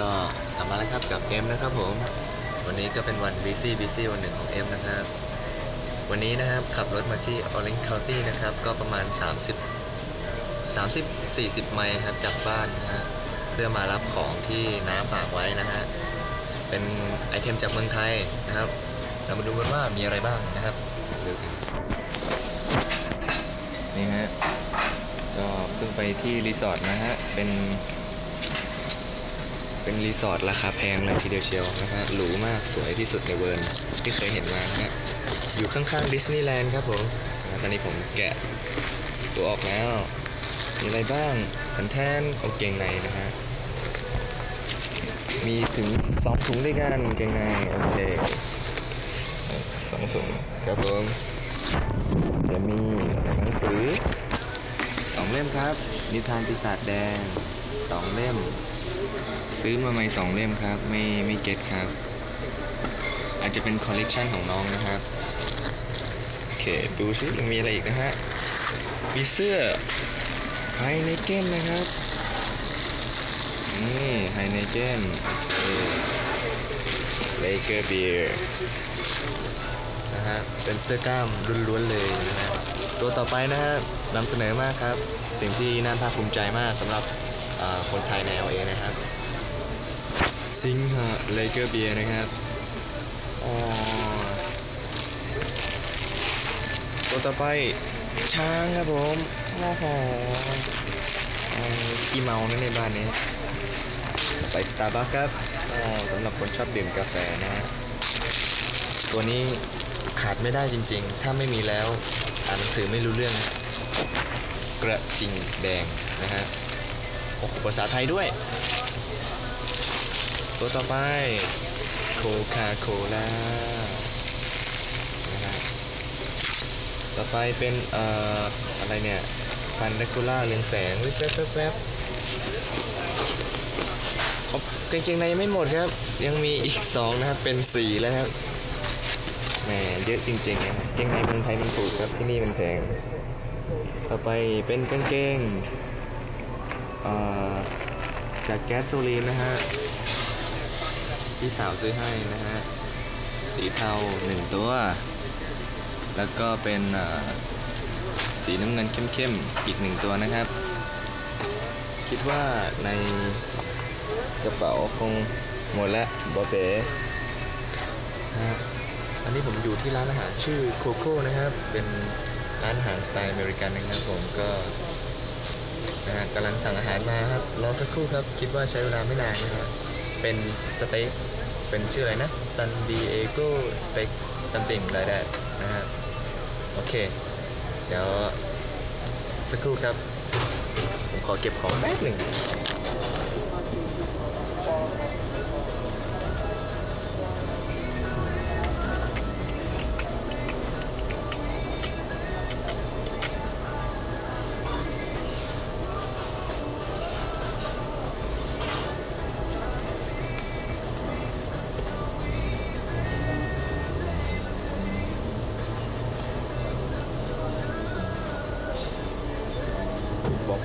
ก็กลับมาแล้วครับกับเอ็มนะครับผม วันนี้ก็เป็นวัน busy busy วันหนึ่งของเอ็มนะครับ วันนี้นะครับขับรถมาที่ Orange County นะครับ ก็ประมาณ 30 30 40 ไมล์ครับจากบ้านนะฮะเพื่อมารับของที่น้าฝากไว้นะฮะ เป็นไอเทมจากเมืองไทยนะครับ เรามาดูกันว่ามีอะไรบ้างนะครับดูกันนี่ฮะ ก็เพิ่งไปที่รีสอร์ทนะฮะ เป็น เป็นรีสอร์ทราคาแพงเลยทีเดียวเชียวนะฮะหรูมากสวยที่สุดในเวิร์นที่เคยเห็นมานะฮะอยู่ข้างๆดิสนีย์แลนด์ครับผมตอนนี้ผมแกะตัวออกแล้ว มีอะไรบ้างสันแทนเอาเกงในนะฮะ มีถึงสองถุงด้วยกันเกงในโอเคสองถุงครับผมเดมีหนังสือสองเล่มครับ นิทานปีศาจแดงสองเล่ม ซื้อมาใหม่สองเล่มครับ ไม่ไม่เก็ตครับ อาจจะเป็นคอลเลกชันของน้องนะครับ โอเค ดูซิยังมีอะไรอีกนะฮะ มีเสื้อไฮเนเก้นนะครับ นี่ไฮเนเก้นเลเกอร์เบียร์นะฮะ เป็นเสื้อกล้ามล้วนๆเลยนะฮะ ตัวต่อไปนะฮะนำเสนอมากครับ สิ่งที่น่าภาคภูมิใจมากสำหรับ คนไทยใน LA นะครับซิงฮะเลเกอร์เบียร์นะครับอ๋อตัวต่อไปช้างครับผมโอ้โหเอาขี้เมานะในบ้านนี้ ไปสตาร์บัคครับอ๋อสำหรับคนชอบดื่มกาแฟนะฮะตัวนี้ขาดไม่ได้จริงๆ ถ้าไม่มีแล้ว อ่านหนังสือไม่รู้เรื่อง กระจิงแดงนะฮะโอ้โห ภาษาไทยด้วย ตัวต่อไปโคคาโคล่าต่อไปเป็นเอ่ออะไรเนี่ยฟันเดคูล่าเรืองแสงวิบแบแวบแวบอ๋อกางเกงในยังไม่หมดครับ ยังมีอีกสองนะครับเป็นสีแล้วครับแหมเยอะจริงๆนะกางเกงในเมืองไทยมันถูกครับที่นี่มันแพง ต่อไปเป็นกางเกง จากแก๊สโซลีนนะฮะพี่สาวซื้อให้นะฮะสีเทาหนึ่งตัว แล้วก็เป็นสีน้ำเงินเข้มๆอีกหนึ่งตัวนะครับ คิดว่าในกระเป๋าคงหมดแล้วบอเป๋ฮะอันนี้ผมอยู่ที่ร้านอาหารชื่อโคโค่นะครับ เป็นร้านอาหารสไตล์อเมริกันนะครับผมก็ นะกำลังสั่งอาหารมาครับรอสักครู่ครับ คิดว่าใช้เวลาไม่นานนะครับเป็นสเต็กเป็นชื่ออะไรนะซันดิเอโกสเต็กซัมติงอะไรได้นะฮะโอเค เดี๋ยวสักครู่ครับ ผมขอเก็บของแป๊บหนึ่ง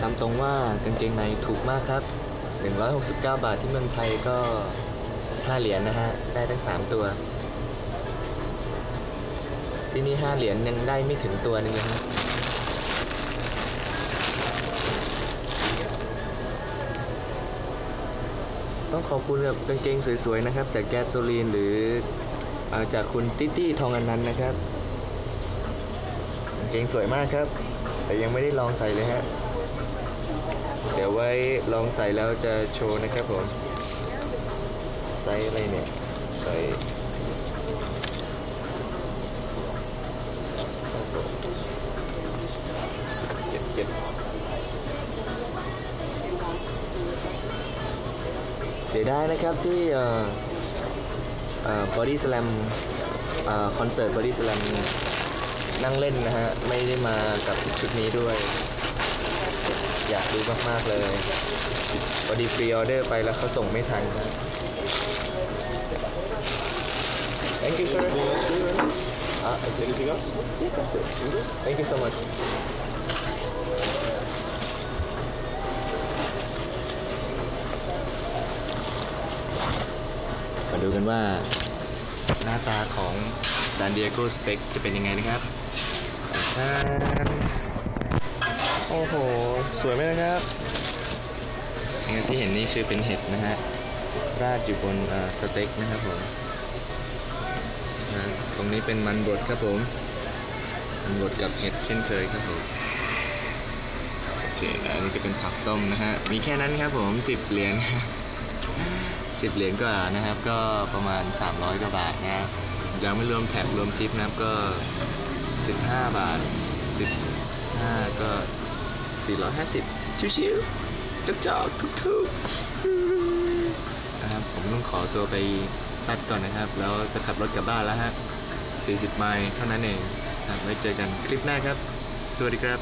ตามตรงว่ากางเกงในถูกมากครับ 169 บาทที่เมืองไทยก็5เหรียญนะฮะ ได้ทั้ง 3 ตัว ที่นี่ 5 เหรียญยังได้ไม่ถึงตัวหนึงเลยนะต้องขอบคุณแบบกางเกงสวยๆนะครับ จากแก๊สโซลีนหรืออจากคุณติตี้ทองอันนั้นนะครับกางเกงสวยมากครับ แต่ยังไม่ได้ลองใส่เลยฮะ เดี๋ยวไว้ลองใส่แล้วจะโชว์นะครับผมไซส์อะไรเนี่ยใส่เก็บเก็บเสียดายนะครับที่บอดี้สแลมคอนเสิร์ตบอดี้สแลมนั่งเล่นนะฮะ ไม่ได้มากับชุดนี้ด้วย อยากดูมาก ๆ เลยพอดีฟรีออเดอร์ไปแล้วเขาส่งไม่ทันครับ Thank you sir uh, Anything else? yeah, that's it. Thank you so much อมาดูกันว่าหน้าตาของ San Diego Steak จะเป็นยังไงนะครับอ่า โอ้โห สวยไหมนะครับที่เห็นนี่คือเป็นเห็ดนะฮะ ราดอยู่บนสเต็กนะครับผมอ่าตรงนี้เป็นมันบดครับผม มันบดกับเห็ดเช่นเคยครับผม โอเคแล้วอันนี้ก็เป็นผักต้มนะฮะ มีแค่นั้นครับผมสิบเหรียญสิบเหรียญกว่านะครับ ก็ประมาณ 300กว่าบาทนะครับยังไม่รวมแท็กรวมทิปนะครับก็ 15 บาท 15 ก็ 450 ชิวๆจอกทุกๆนะครับผมต้องขอตัวไปซัดก่อนนะครับ แล้วจะขับรถกลับบ้านแล้วฮะ40 ไมล์เท่านั้นเองครับไว้เจอกันคลิปหน้าครับ สวัสดีครับ